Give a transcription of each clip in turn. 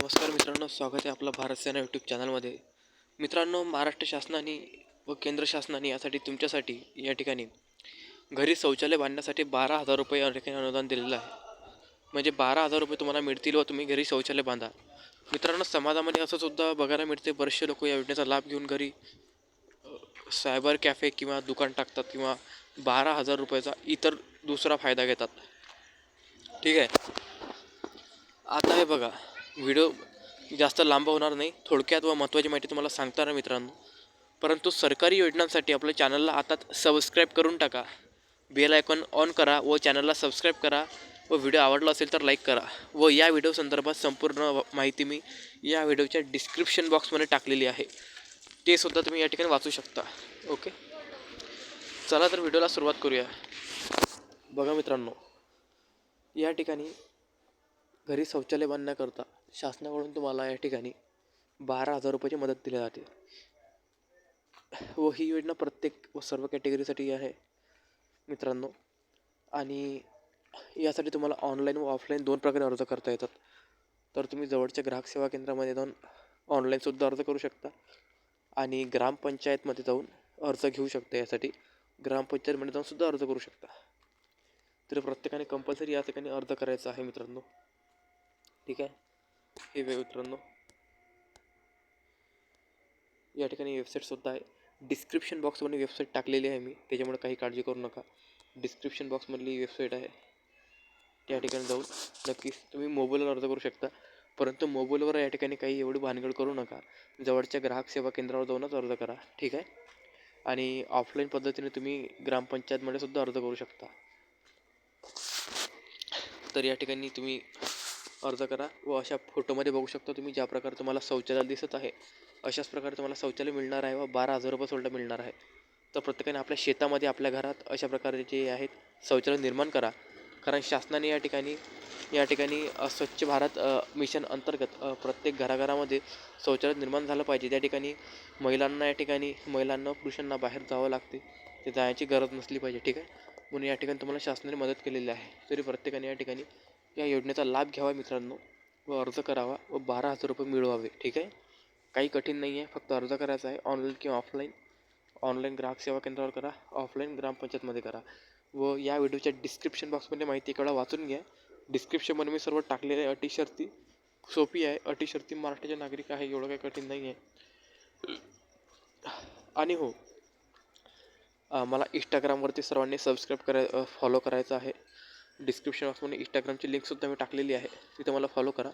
नमस्कार मित्रांनो स्वागत आहे आपलं भारत सेना यूट्यूब चॅनलमध्ये मित्रांनो महाराष्ट्र शासनाने व केंद्र शासनाने यासाठी तुमच्यासाठी या ठिकाणी घरी शौचालय बांधण्यासाठी बारा हजार रुपये या ठिकाणी अनुदान दिलेलं आहे. म्हणजे बारा हजार रुपये तुम्हाला मिळतील व तुम्ही घरी शौचालय बांधा. मित्रांनो समाजामध्ये असं सुद्धा बघायला मिळते बरेचसे लोक या योजनेचा लाभ घेऊन घरी सायबर कॅफे किंवा दुकान टाकतात किंवा बारा हजार रुपयाचा इतर दुसरा फायदा घेतात. ठीक आहे? आता हे बघा. व्हिडिओ जास्त लांब होणार नाही. थोडक्यात व महत्त्वाची माहिती तुम्हाला सांगताना मित्रांनो. परंतु सरकारी योजनांसाठी आपल्या चॅनलला आता सबस्क्राईब करून टाका. बेल आयकॉन ऑन करा व चॅनलला सबस्क्राईब करा व व्हिडिओ आवडला असेल तर लाईक करा. व या व्हिडिओ संदर्भात संपूर्ण माहिती मी या व्हिडिओच्या डिस्क्रिप्शन बॉक्समध्ये टाकलेली आहे. ते सुद्धा तुम्ही या ठिकाणी वाचू शकता. ओके चला तर व्हिडिओला सुरुवात करूया. बघा मित्रांनो. या ठिकाणी घरी शौचालय बांधण्याकरता शासनाकडून तुम्हाला या ठिकाणी बारा हजार रुपयाची मदत दिली जाते. व ही योजना प्रत्येक व सर्व कॅटेगरीसाठी आहे मित्रांनो. आणि यासाठी तुम्हाला ऑनलाईन व ऑफलाईन दोन प्रकारे अर्ज करता येतात. तर तुम्ही जवळच्या ग्राहक सेवा केंद्रामध्ये जाऊन ऑनलाईनसुद्धा अर्ज करू शकता. आणि ग्रामपंचायतमध्ये जाऊन अर्ज घेऊ शकता यासाठी. ग्रामपंचायतमध्ये जाऊन सुद्धा अर्ज करू शकता. तर प्रत्येकाने कंपल्सरी या ठिकाणी अर्ज करायचा आहे मित्रांनो. ठीक आहे? हे वे मित्रांनो. या ठिकाणी वेबसाईटसुद्धा आहे. डिस्क्रिप्शन बॉक्समध्ये वेबसाईट टाकलेली आहे मी. त्याच्यामुळे काही काळजी करू नका. डिस्क्रिप्शन बॉक्समधली वेबसाईट आहे. त्या ठिकाणी जाऊन नक्कीच तुम्ही मोबाईलवर अर्ज करू शकता. परंतु मोबाईलवर या ठिकाणी काही एवढी भानगड करू नका. जवळच्या ग्राहक सेवा केंद्रावर जाऊनच अर्ज करा. ठीक आहे? आणि ऑफलाईन पद्धतीने तुम्ही ग्रामपंचायतमध्ये सुद्धा अर्ज करू शकता. तर या ठिकाणी तुम्ही अर्ज करा व अशा फोटोमध्ये बघू शकता तुम्ही ज्या प्रकारे तुम्हाला शौचालय दिसत आहे अशाच प्रकारे तुम्हाला शौचालय मिळणार आहे व बारा हजार रुपये सोल्ड मिळणार आहे. तर प्रत्येकाने आपल्या शेतामध्ये आपल्या घरात अशा प्रकारे जे आहेत शौचालय निर्माण करा. कारण शासनाने या ठिकाणी या ठिकाणी स्वच्छ भारत मिशन अंतर्गत प्रत्येक घराघरामध्ये शौचालय निर्माण झालं पाहिजे. त्या ठिकाणी महिलांना या ठिकाणी महिलांना पुरुषांना बाहेर जावं लागते. ते जायची गरज नसली पाहिजे. ठीक आहे? म्हणून या ठिकाणी तुम्हाला शासनाने मदत केलेली आहे. तरी प्रत्येकाने या ठिकाणी या योजनेचा लाभ घ्यावा मित्रांनो व अर्ज करावा व बारा हजार रुपये मिळवावे ठीक आहे? काही कठीण नाही आहे फक्त अर्ज करायचा आहे ऑनलाईन किंवा ऑफलाईन. ऑनलाईन ग्राहक सेवा केंद्रावर करा ऑफलाईन ग्रामपंचायतमध्ये करा. व या व्हिडिओच्या डिस्क्रिप्शन बॉक्समध्ये माहिती एक वाचून घ्या. डिस्क्रिप्शनमध्ये मी सर्व टाकलेले आहे अटी शर्ती सोपी आहे. अटी शर्ती मराठीचे नागरिक आहे एवढं काही कठीण नाही आहे आणि हो मला इंस्टाग्रामवरती सर्वांनी सबस्क्राईब कराय फॉलो करायचं आहे. डिस्क्रिप्शन बॉक्समध्ये इंस्टाग्रामची लिंकसुद्धा मी टाकलेली आहे. तिथं मला फॉलो करा.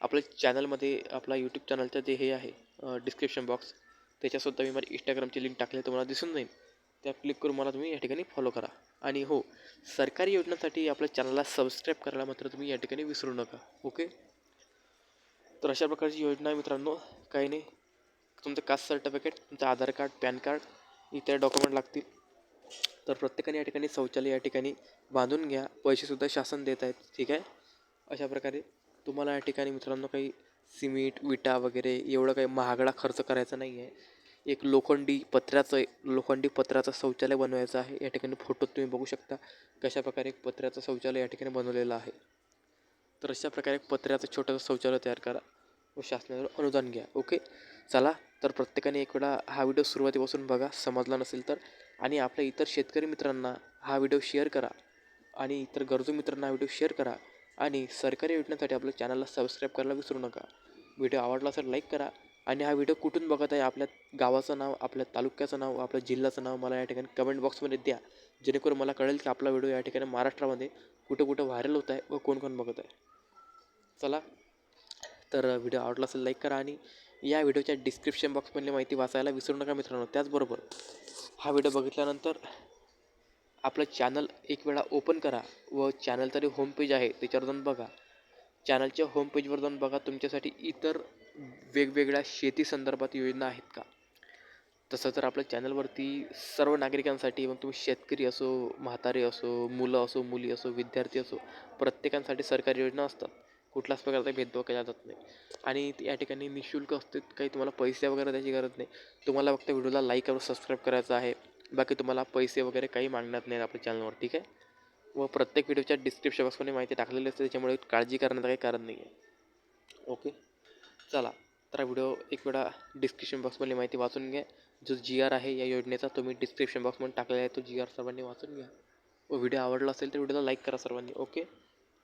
आपल्या चॅनलमध्ये आपला यूट्यूब चॅनलचं जे हे आहे डिस्क्रिप्शन बॉक्स त्याच्यासुद्धा मी माझी इंस्टाग्रामची लिंक टाकली तुम्हाला दिसून जाईल. त्या क्लिक करून मला तुम्ही या ठिकाणी फॉलो करा. आणि हो सरकारी योजनांसाठी आपल्या चॅनलला सबस्क्राईब करायला मात्र तुम्ही या ठिकाणी विसरू नका. ओके तर अशा प्रकारची योजना आहे मित्रांनो. काही नाही. तुमचं कास्ट सर्टिफिकेट तुमचं आधार कार्ड पॅन कार्ड इतर डॉक्युमेंट लागतील. तर प्रत्येकाने या ठिकाणी शौचालय या ठिकाणी बांधून घ्या. पैसेसुद्धा शासन देत आहेत. ठीक आहे? अशा प्रकारे तुम्हाला या ठिकाणी मित्रांनो काही सिमेंट विटा वगैरे एवढं काही महागडा खर्च करायचा नाही आहे. एक लोखंडी पत्र्याचं लोखंडी पत्र्याचं शौचालय बनवायचं आहे. या ठिकाणी फोटोत तुम्ही बघू शकता कशा प्रकारे एक पत्र्याचं शौचालय या ठिकाणी बनवलेलं आहे. तर अशा प्रकारे एक पत्र्याचं छोटंसं शौचालय तयार करा व शासनाचं अनुदान घ्या. ओके चला तर प्रत्येकाने एक वेळा हा व्हिडिओ सुरुवातीपासून बघा समजला नसेल तर. आणि आपल्या इतर शेतकरी मित्रांना हा व्हिडिओ शेअर करा. आणि इतर गरजू मित्रांना हा व्हिडिओ शेअर करा. आणि सरकारी योजनेसाठी आपल्या चॅनलला सबस्क्राईब करायला विसरू नका. व्हिडिओ आवडला तर लाईक करा. आणि हा व्हिडिओ कुठून बघत आहे आपल्या गावाचं नाव आपल्या तालुक्याचं नाव आपल्या जिल्ह्याचं नाव मला या ठिकाणी कमेंट बॉक्समध्ये द्या. जेणेकरून मला कळेल की आपला व्हिडिओ या ठिकाणी महाराष्ट्रामध्ये कुठं कुठं व्हायरल होत आहे व कोण कोण बघत आहे. चला तर व्हिडिओ आवडला असेल लाईक करा आणि या व्हिडिओच्या डिस्क्रिप्शन बॉक्समधली माहिती वाचायला विसरू नका मित्रांनो. त्याचबरोबर हा व्हिडिओ बघितल्यानंतर आपलं चॅनल एक वेळा ओपन करा व चॅनल तरी होम पेज आहे त्याच्यावर जाऊन बघा. चॅनलच्या होम पेजवर जाऊन बघा तुमच्यासाठी इतर वेगवेगळ्या शेती संदर्भात योजना आहेत का? तसं तर आपल्या चॅनलवरती सर्व नागरिकांसाठी मग तुम्ही शेतकरी असो म्हातारे असो मुलं असो मुली असो विद्यार्थी असो प्रत्येकांसाठी सरकारी योजना असतात. कुठल्याच प्रकारचा भेदभाव केला जात नाही. आणि या ठिकाणी निशुल्क असते काही तुम्हाला पैसे वगैरे द्यायची गरज नाही. तुम्हाला फक्त व्हिडिओला लाईक आणि सबस्क्राईब करायचं आहे. बाकी तुम्हाला पैसे वगैरे काही मागण्यात नाही आपल्या चॅनलवर ठीक आहे? व प्रत्येक व्हिडिओच्या डिस्क्रिप्शन बॉक्समध्ये माहिती टाकलेली असते त्याच्यामुळे काळजी करण्याचं काही कारण नाही आहे ओके चला तर हा व्हिडिओ एक वेळा डिस्क्रिप्शन बॉक्समधली माहिती वाचून घ्या. जो जी आर आहे या योजनेचा तुम्ही डिस्क्रिप्शन बॉक्समध्ये टाकलेला आहे तो जी आर सर्वांनी वाचून घ्या. व व्हिडिओ आवडला असेल तर व्हिडिओला लाईक करा सर्वांनी ओके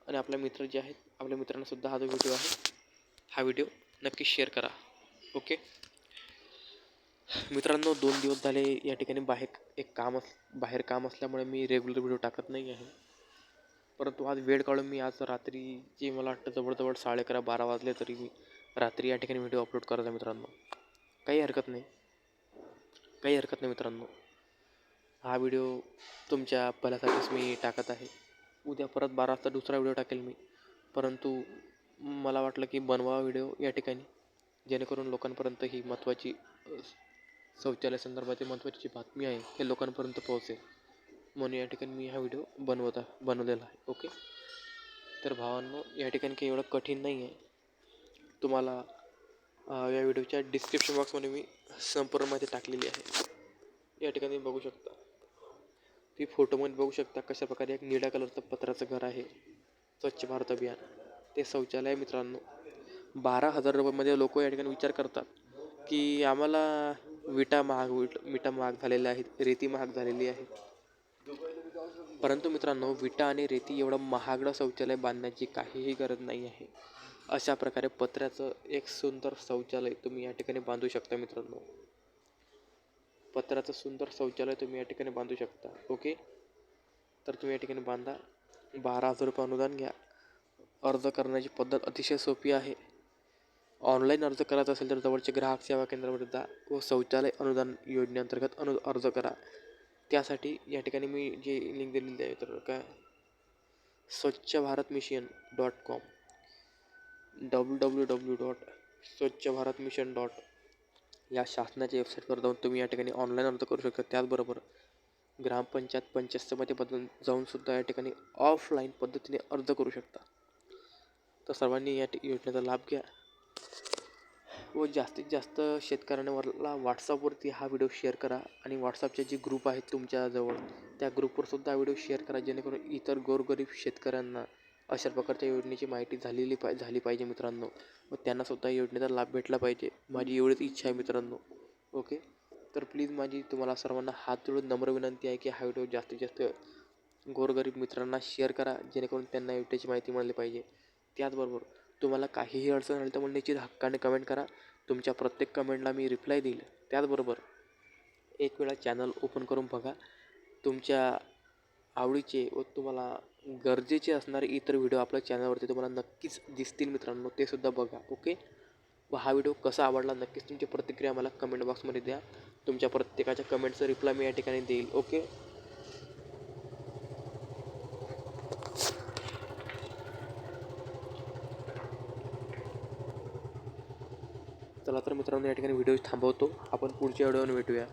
आणि आपल्या मित्र जे आहेत आपल्या मित्रांनासुद्धा हा जो व्हिडिओ आहे हा व्हिडिओ नक्की शेअर करा. ओके मित्रांनो दोन दिवस झाले या ठिकाणी बाहेर एक काम अस बाहेर काम असल्यामुळे मी रेग्युलर व्हिडिओ टाकत नाही आहे. परंतु आज वेळ काढून मी आज रात्री जे मला वाटतं जवळजवळ साडे अकरा बारा वाजले तरी मी रात्री या ठिकाणी व्हिडिओ अपलोड करत आहे मित्रांनो. काही हरकत नाही. काही हरकत नाही मित्रांनो. हा व्हिडिओ तुमच्या भल्यासाठीच मी टाकत आहे. उद्या परत बारा वाजता दुसरा व्हिडिओ टाकेल मी. परंतु मला वाटलं की बनवा व्हिडिओ या ठिकाणी जेणेकरून लोकांपर्यंत ही महत्त्वाची शौचालय संदर्भातील महत्त्वाची जी बातमी आहे हे लोकांपर्यंत पोहोचेल. म्हणून या ठिकाणी मी हा व्हिडिओ बनवत आहे बनवलेला आहे. ओके? तर भावांनो या ठिकाणी काही एवढं कठीण नाही आहे तुम्हाला या व्हिडिओच्या डिस्क्रिप्शन बॉक्समध्ये मी संपूर्ण माहिती टाकलेली आहे. या ठिकाणी बघू शकता. तुम्ही फोटोमध्ये बघू शकता कशा प्रकारे एक निळ्या कलरचं पत्राचं घर आहे. स्वच्छ भारत अभियान. ते शौचालय मित्रांनो. बारा हजार रुपयामध्ये लोक या ठिकाणी विचार करतात की आम्हाला विटा महाग विट विटा महाग झालेल्या आहेत रेती महाग झालेली आहे. परंतु मित्रांनो विटा आणि रेती एवढं महागडं शौचालय बांधण्याची काहीही गरज नाही आहे. अशा प्रकारे पत्र्याचं एक सुंदर शौचालय तुम्ही या ठिकाणी बांधू शकता मित्रांनो. पत्राचं सुंदर शौचालय तुम्ही या ठिकाणी बांधू शकता ओके तर तुम्ही या ठिकाणी बांधा. बारा हजार रुपये अनुदान घ्या. अर्ज करण्याची पद्धत अतिशय सोपी आहे. ऑनलाईन अर्ज करायचा असेल तर जवळचे ग्राहक सेवा केंद्रावर जा व शौचालय अनुदान योजनेअंतर्गत अनु अर्ज करा. त्यासाठी या ठिकाणी मी जे लिंक दिलेली आहे तर काय? Swachh Bharat mission dot com W W W dot Swachh Bharat mission dot या शासनाच्या वेबसाईटवर जाऊन तुम्ही या ठिकाणी ऑनलाईन अर्ज करू शकता. त्याचबरोबर ग्रामपंचायत पंचायत बदलून जाऊनसुद्धा या ठिकाणी ऑफलाईन पद्धतीने अर्ज करू शकता. तर सर्वांनी या योजनेचा लाभ घ्या. व जास्तीत जास्त शेतकऱ्यांवरला व्हॉट्सअपवरती हा व्हिडिओ शेअर करा आणि व्हॉट्सअपचे जे ग्रुप आहेत तुमच्याजवळ त्या ग्रुपवरसुद्धा हा व्हिडिओ शेअर करा जेणेकरून इतर गोरगरीब शेतकऱ्यांना अशा प्रकारच्या योजनेची माहिती झालेली पाय झाली पाहिजे मित्रांनो. व त्यांनासुद्धा या योजनेचा लाभ भेटला पाहिजे. माझी एवढीच इच्छा आहे मित्रांनो. ओके? तर प्लीज माझी तुम्हाला सर्वांना हात जोडून नम्र विनंती आहे की हा व्हिडिओ जास्तीत जास्त गोरगरीब मित्रांना शेअर करा जेणेकरून त्यांना योजनेची माहिती मिळाली पाहिजे. त्याचबरोबर तुम्हाला काहीही अडचण आली तर मग निश्चित हक्काने कमेंट करा. तुमच्या प्रत्येक कमेंटला मी रिप्लाय देईल. त्याचबरोबर एक वेळा चॅनल ओपन करून बघा. तुमच्या आवडीचे व तुम्हाला गरजेचे असणारे इतर व्हिडिओ आपल्या चॅनलवरती तुम्हाला नक्कीच दिसतील मित्रांनो ते सुद्धा बघा ओके? व हा व्हिडिओ कसा आवडला नक्कीच तुमची प्रतिक्रिया मला कमेंट बॉक्समध्ये द्या. तुमच्या प्रत्येकाच्या कमेंटचं रिप्लाय मी या ठिकाणी देईल ओके? चला तर मित्रांनो या ठिकाणी व्हिडिओ थांबवतो. आपण पुढच्या व्हिडिओवर भेटूया.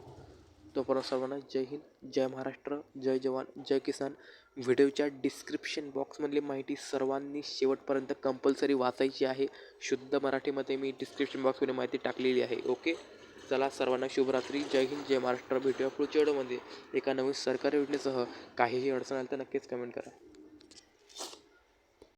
तोपर्यंत सर्वांना. जय हिंद जय महाराष्ट्र जय जवान जय किसान. व्हिडिओच्या डिस्क्रिप्शन बॉक्समधली माहिती सर्वांनी शेवटपर्यंत कंपल्सरी वाचायची आहे. शुद्ध मराठीमध्ये मी डिस्क्रिप्शन बॉक्समध्ये माहिती टाकलेली आहे. ओके चला सर्वांना शुभरात्री जय हिंद जय महाराष्ट्र. भेटूया पुढच्या व्हिडिओमध्ये. एका नवीन सरकारी योजनेसह. काहीही अडचण आली तर नक्कीच कमेंट करा.